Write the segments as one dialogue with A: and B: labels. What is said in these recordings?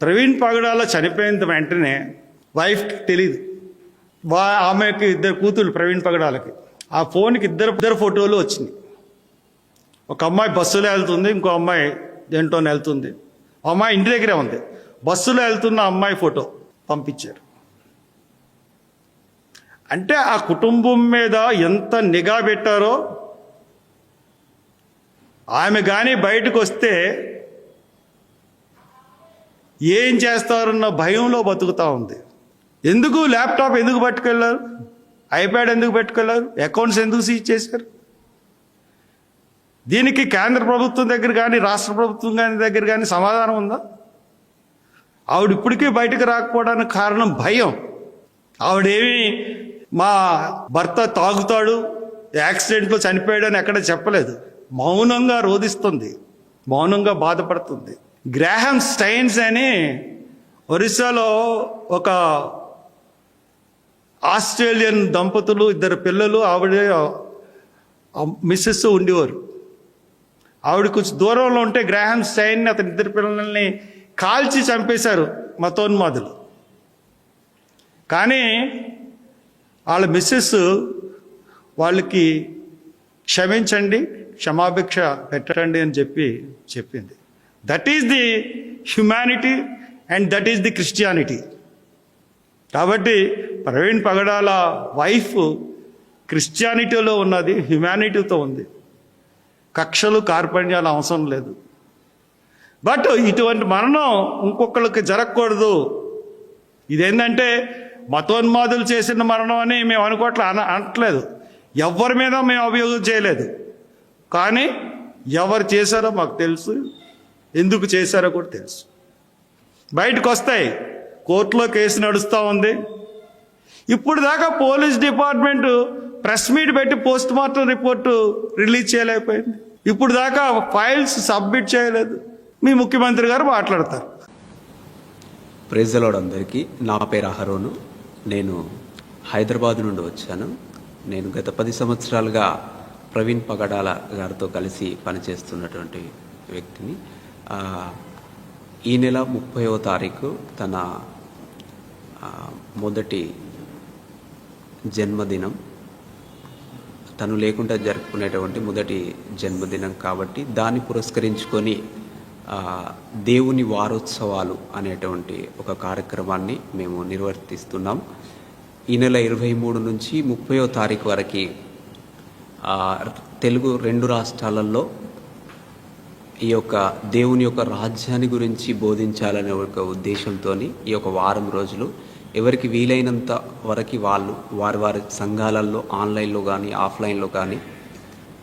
A: ప్రవీణ్ పగడాల చనిపోయిన వెంటనే వైఫ్కి తెలియదు వా ఆమెకి ఇద్దరు కూతురు ప్రవీణ్ పగడాలకి. ఆ ఫోన్కి ఇద్దరు ఇద్దరు ఫోటోలు వచ్చినాయి. ఒక అమ్మాయి బస్సులో వెళ్తుంది ఇంకో అమ్మాయి దేంట్లో వెళ్తుంది. అమ్మాయి ఇంటి దగ్గరే ఉంది. బస్సులో వెళ్తున్న అమ్మాయి ఫోటో పంపించారు. అంటే ఆ కుటుంబం మీద ఎంత నిఘా పెట్టారో ఆమె కానీ బయటకు వస్తే ఏం చేస్తారన్న భయంలో బతుకుతూ ఉంది. ఎందుకు ల్యాప్టాప్ ఎందుకు పట్టుకెళ్ళారు ఐప్యాడ్ ఎందుకు పెట్టుకెళ్ళారు అకౌంట్స్ ఎందుకు సీజ్ చేశారు? దీనికి కేంద్ర ప్రభుత్వం దగ్గర కానీ రాష్ట్ర ప్రభుత్వం కానీ దగ్గర కానీ సమాధానం ఉందా? ఆవిడ ఇప్పటికీ బయటకు రాకపోవడానికి కారణం భయం. ఆవిడేమి మా భర్త తాగుతాడు యాక్సిడెంట్లో చనిపోయాడని ఎక్కడ చెప్పలేదు. మౌనంగా రోధిస్తుంది మౌనంగా బాధపడుతుంది. గ్రాహం స్టైన్స్ అని ఒరిస్సాలో ఒక ఆస్ట్రేలియన్ దంపతులు ఇద్దరు పిల్లలు ఆవిడ మిస్సెస్ ఉండేవారు. ఆవిడ కొంచెం దూరంలో ఉంటే గ్రాహం స్టైన్ని అతని ఇద్దరు పిల్లల్ని కాల్చి చంపేశారు మతోన్మాదులు. కానీ వాళ్ళ మిస్సెస్ వాళ్ళకి క్షమించండి క్షమాభిక్ష పెట్టండి అని చెప్పి చెప్పింది. That is the humanity and that is the Christianity కాబట్టి ప్రవీణ్ పగడాల వైఫ్ క్రిస్టియానిటీలో ఉన్నది హ్యుమానిటీతో ఉంది. కక్షలు కార్పణ్యాలు అవసరం లేదు. బట్ ఇటువంటి మరణం ఇంకొకళ్ళకి జరగకూడదు. ఇదేంటంటే మతోన్మాదులు చేసిన మరణం అని మేము అనుకోవట్లే అన అనట్లేదు. ఎవరి మీద మేము అభియోగం చేయలేదు. కానీ ఎవరు చేశారో మాకు తెలుసు. ఎందుకు చేశారో కూడా తెలుసు. బయటకు వస్తాయి. కోర్టులో కేసు నడుస్తూ ఉంది. ఇప్పుడు దాకా పోలీస్ డిపార్ట్మెంట్ ప్రెస్ మీట్ పెట్టి పోస్ట్ మార్టం రిపోర్టు రిలీజ్ చేయలేకపోయింది. ఇప్పుడు దాకా ఫైల్స్ సబ్మిట్ చేయలేదు. మీ ముఖ్యమంత్రి గారు మాట్లాడతారు.
B: ప్రేజలోడ్ అందరికీ నా పేరు అహరోను. నేను హైదరాబాద్ నుండి వచ్చాను. నేను గత పది సంవత్సరాలుగా ప్రవీణ్ పగడాల గారితో కలిసి పనిచేస్తున్నటువంటి వ్యక్తిని ఈ నెల ముప్పైవ తారీఖు తన మొదటి జన్మదినం. తను లేకుండా జరుపుకునేటువంటి మొదటి జన్మదినం కాబట్టి దాన్ని పురస్కరించుకొని దేవుని వారోత్సవాలు అనేటువంటి ఒక కార్యక్రమాన్ని మేము నిర్వర్తిస్తున్నాం. ఈ నెల ఇరవై మూడు నుంచి ముప్పయో తారీఖు వరకు తెలుగు రెండు రాష్ట్రాలలో ఈ యొక్క దేవుని యొక్క రాజ్యాన్ని గురించి బోధించాలనే ఒక ఉద్దేశంతో ఈ యొక్క వారం రోజులు ఎవరికి వీలైనంత వరకు వాళ్ళు వారి వారి సంఘాలలో ఆన్లైన్లో కానీ ఆఫ్లైన్లో కానీ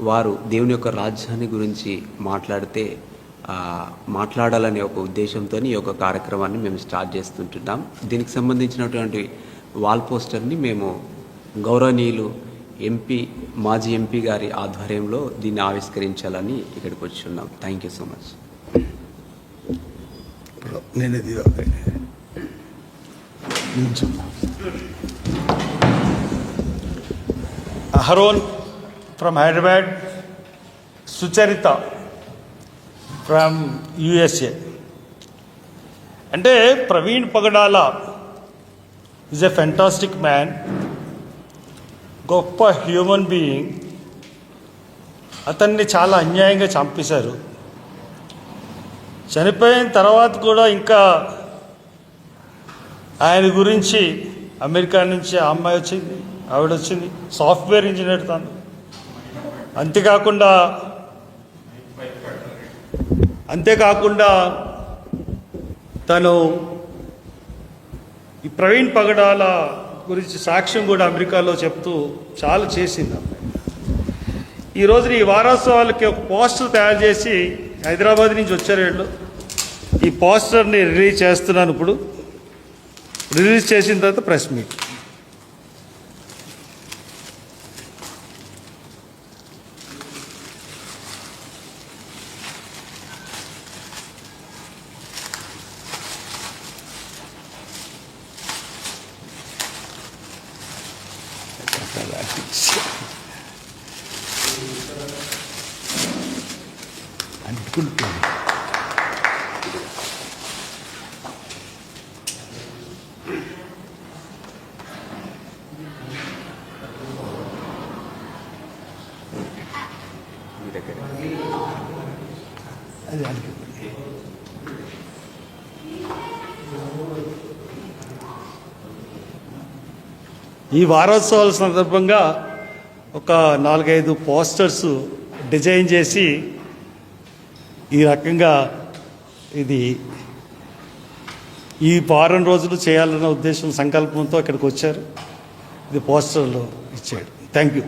B: వారు దేవుని యొక్క రాజ్యాన్ని గురించి మాట్లాడితే మాట్లాడాలనే ఒక ఉద్దేశంతో ఈ యొక్క కార్యక్రమాన్ని మేము స్టార్ట్ చేస్తుంటున్నాం. దీనికి సంబంధించినటువంటి వాల్ పోస్టర్ని మేము గౌరవనీయులు ఎంపీ మాజీ ఎంపీ గారి ఆధ్వర్యంలో దీన్ని ఆవిష్కరించాలని ఇక్కడికి వచ్చి ఉన్నాం థ్యాంక్ యూ సో మచ్
A: నేను Aharon from Hyderabad Sucharitha from USA అంటే Praveen Pagadala is a fantastic man గొప్ప హ్యూమన్ బీయింగ్ అతన్ని చాలా అన్యాయంగా చంపేశారు. చనిపోయిన తర్వాత కూడా ఇంకా ఆయన గురించి అమెరికా నుంచి ఆ అమ్మాయి వచ్చింది ఆవిడ వచ్చింది సాఫ్ట్వేర్ ఇంజనీర్ తను. అంతేకాకుండా అంతేకాకుండా తను ఈ ప్రవీణ్ పగడాల గురించి సాక్ష్యం కూడా అమెరికాలో చెప్తూ చాలా చేసింది అమ్మాయి ఈ రోజున ఈ వారోత్సవాలకి ఒక పోస్టర్ తయారు చేసి హైదరాబాద్ నుంచి వచ్చారు వీళ్ళు. ఈ పోస్టర్ని రిలీజ్ చేస్తున్నాను ఇప్పుడు. రిలీజ్ చేసిన తర్వాత ప్రెస్ మీట్. అంటే
B: మీ దగ్గర
A: అది అందుకే. ఈ వారోత్సవాల సందర్భంగా ఒక నాలుగైదు పోస్టర్స్ డిజైన్ చేసి ఈ రకంగా ఇది ఈ వారం రోజులు చేయాలన్న ఉద్దేశం సంకల్పంతో ఇక్కడికి వచ్చారు. ఇది పోస్టర్లో ఇచ్చాడు. థ్యాంక్ యూ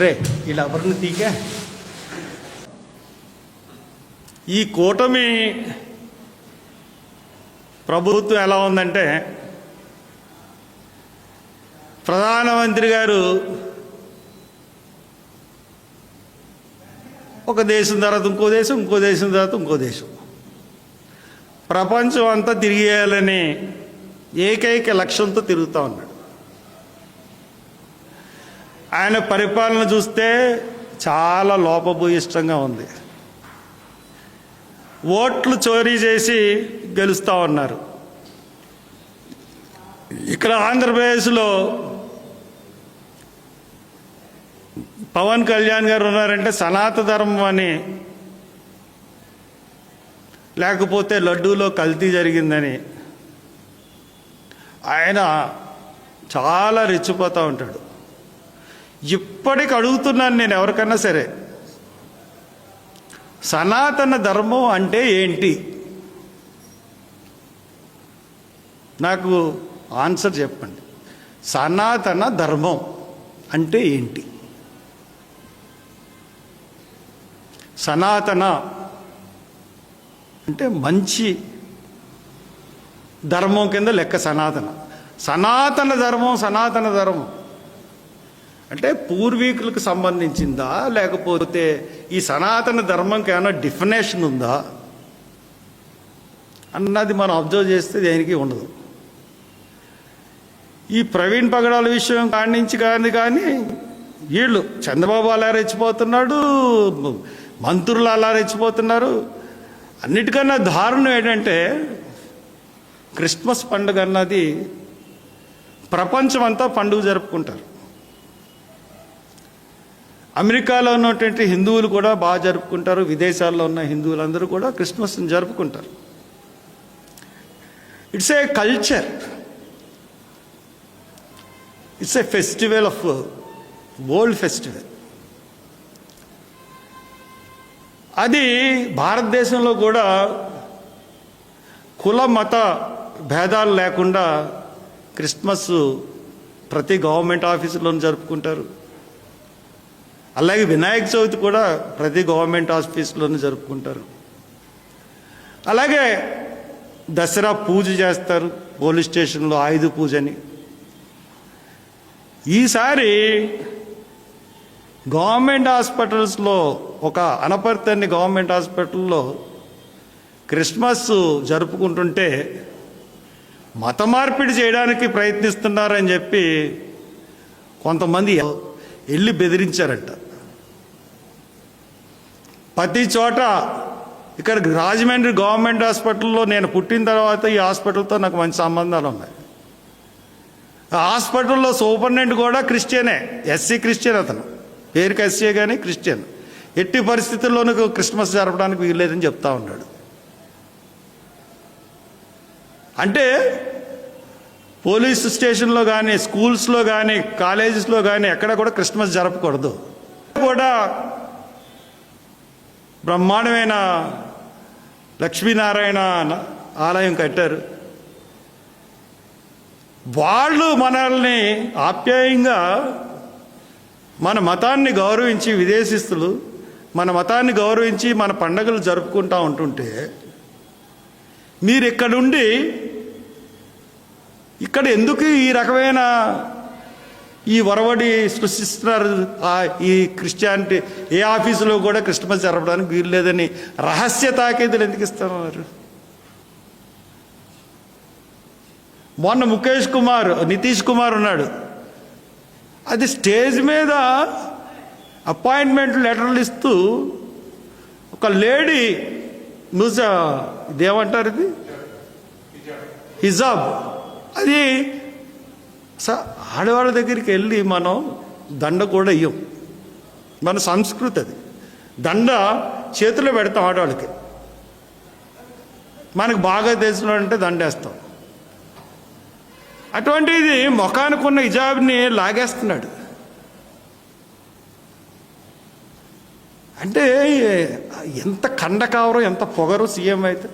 A: రే ఇలా ఎవరిని తీకే ఈ కూటమి ప్రభుత్వం ఎలా ఉందంటే ప్రధానమంత్రి గారు ఒక దేశం తర్వాత ఇంకో దేశం ఇంకో దేశం తర్వాత ఇంకో దేశం. ప్రపంచం అంతా తిరిగేయాలని ఏకైక లక్ష్యంతో తిరుగుతూ ఉన్నాడు. ఆయన పరిపాలన చూస్తే చాలా లోపభూయిష్టంగా ఉంది. ఓట్లు చోరీ చేసి గెలుస్తూ ఉన్నారు. ఇక్కడ ఆంధ్రప్రదేశ్లో పవన్ కళ్యాణ్ గారు ఉన్నారంటే సనాత ధర్మం అని లేకపోతే లడ్డూలో కల్తీ జరిగిందని ఆయన చాలా రెచ్చిపోతూ ఉంటాడు. ఇప్పటికి అడుగుతున్నాను నేను ఎవరికన్నా సరే సనాతన ధర్మం అంటే ఏంటి? నాకు ఆన్సర్ చెప్పండి. సనాతన ధర్మం అంటే ఏంటి? సనాతన అంటే మంచి ధర్మం కింద లెక్క సనాతన. సనాతన ధర్మం సనాతన ధర్మం. అంటే పూర్వీకులకు సంబంధించిందా? లేకపోతే ఈ సనాతన ధర్మంకి ఏమైనా డిఫినేషన్ ఉందా? అన్నది మనం అబ్జర్వ్ చేస్తే దేనికి ఉండదు. ఈ ప్రవీణ్ పగడాల విషయం కాడి కానీ కానీ వీళ్ళు చంద్రబాబు అలా రెచ్చిపోతున్నాడు మంత్రులు అలా రెచ్చిపోతున్నారు. అన్నిటికన్నా దారుణం ఏంటంటే క్రిస్మస్ పండుగ అన్నది ప్రపంచం అంతా పండుగ జరుపుకుంటారు. అమెరికాలో ఉన్నటువంటి హిందువులు కూడా బాగా జరుపుకుంటారు విదేశాల్లో ఉన్న హిందువులందరూ కూడా క్రిస్మస్ని జరుపుకుంటారు. It's a culture. It's a festival of world festival అది భారతదేశంలో కూడా కుల మత భేదాలు లేకుండా క్రిస్మస్ ప్రతి గవర్నమెంట్ ఆఫీసులోనూ జరుపుకుంటారు. అలాగే వినాయక చవితి కూడా ప్రతి గవర్నమెంట్ ఆఫీస్లోనూ జరుపుకుంటారు. అలాగే దసరా పూజ చేస్తారు పోలీస్ స్టేషన్లో ఆయుధ పూజ అని ఈసారి గవర్నమెంట్ హాస్పిటల్స్లో ఒక అనపర్తన్ని గవర్నమెంట్ హాస్పిటల్లో క్రిస్మస్ జరుపుకుంటుంటే మత మార్పిడి చేయడానికి ప్రయత్నిస్తున్నారని చెప్పి కొంతమంది వెళ్ళి బెదిరించారట. ప్రతి చోట ఇక్కడ రాజమండ్రి గవర్నమెంట్ హాస్పిటల్లో నేను పుట్టిన తర్వాత ఈ హాస్పిటల్తో నాకు మంచి సంబంధాలు ఉన్నాయి. హాస్పిటల్లో సూపరింటెండెంట్ కూడా క్రిస్టియనే ఎస్సీ క్రిస్టియన్ అతను. పేరుకి ఎస్సీ కానీ క్రిస్టియన్. ఎట్టి పరిస్థితుల్లోనూ క్రిస్మస్ జరపడానికి వీల్లేదని చెప్తా ఉన్నాడు. అంటే పోలీస్ స్టేషన్లో కానీ స్కూల్స్లో కానీ కాలేజెస్లో కానీ ఎక్కడ కూడా క్రిస్మస్ జరపకూడదు. కూడా బ్రహ్మాండమైన లక్ష్మీనారాయణ ఆలయం కట్టారు. వాళ్ళు మనల్ని ఆప్యాయంగా మన మతాన్ని గౌరవించి విదేశిస్తులు మన మతాన్ని గౌరవించి మన పండగలు జరుపుకుంటా ఉంటుంటే మీరు ఇక్కడుండి ఇక్కడ ఎందుకు ఈ రకమైన ఈ వరవడి సృష్టిస్తున్నారు? ఈ క్రిస్టియానిటీ ఏ ఆఫీసులో కూడా క్రిస్మస్ జరపడానికి వీలు లేదని రహస్య తాకీదులు ఎందుకు ఇస్తున్నారు? మొన్న ముఖేష్ కుమార్ నితీష్ కుమార్ ఉన్నాడు. అది స్టేజ్ మీద అపాయింట్మెంట్ లెటర్లు ఇస్తూ ఒక లేడీ మూస ఇదేమంటారు ఇది? హిజాబ్. అది స- ఆడవాళ్ళ దగ్గరికి వెళ్ళి మనం దండ కూడా ఇయ్యం. మన సంస్కృతి అది. దండ చేతిలో పెడతాం ఆడవాళ్ళకి. మనకు బాగా తెలిసిన అంటే దండేస్తాం. అటువంటిది ముఖానికి ఉన్న హిజాబ్ని లాగేస్తున్నాడు. అంటే ఎంత కండకావరం ఎంత పొగరు సీఎం అయితే.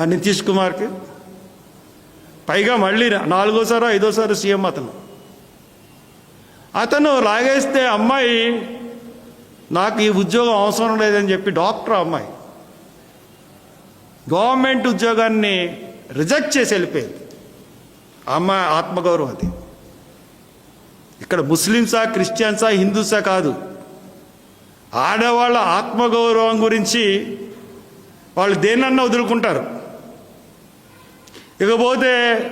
A: ఆ నితీష్ కుమార్కి. పైగా మళ్ళీ నాలుగోసారో ఐదోసారి సీఎం అతను. అతను లాగేస్తే అమ్మాయి నాకు ఈ ఉద్యోగం అవసరం లేదని చెప్పి డాక్టర్ అమ్మాయి. గవర్నమెంట్ ఉద్యోగాన్ని రిజెక్ట్ చేసి వెళ్ళిపోయింది. ఆ అమ్మాయి ఆత్మగౌరవం అది. ఇక్కడ ముస్లిమ్సా క్రిస్టియన్సా హిందూసా కాదు. ఆడవాళ్ళ ఆత్మగౌరవం గురించి వాళ్ళు దేన్నన్నా వదులుకుంటారు. ఇకపోతే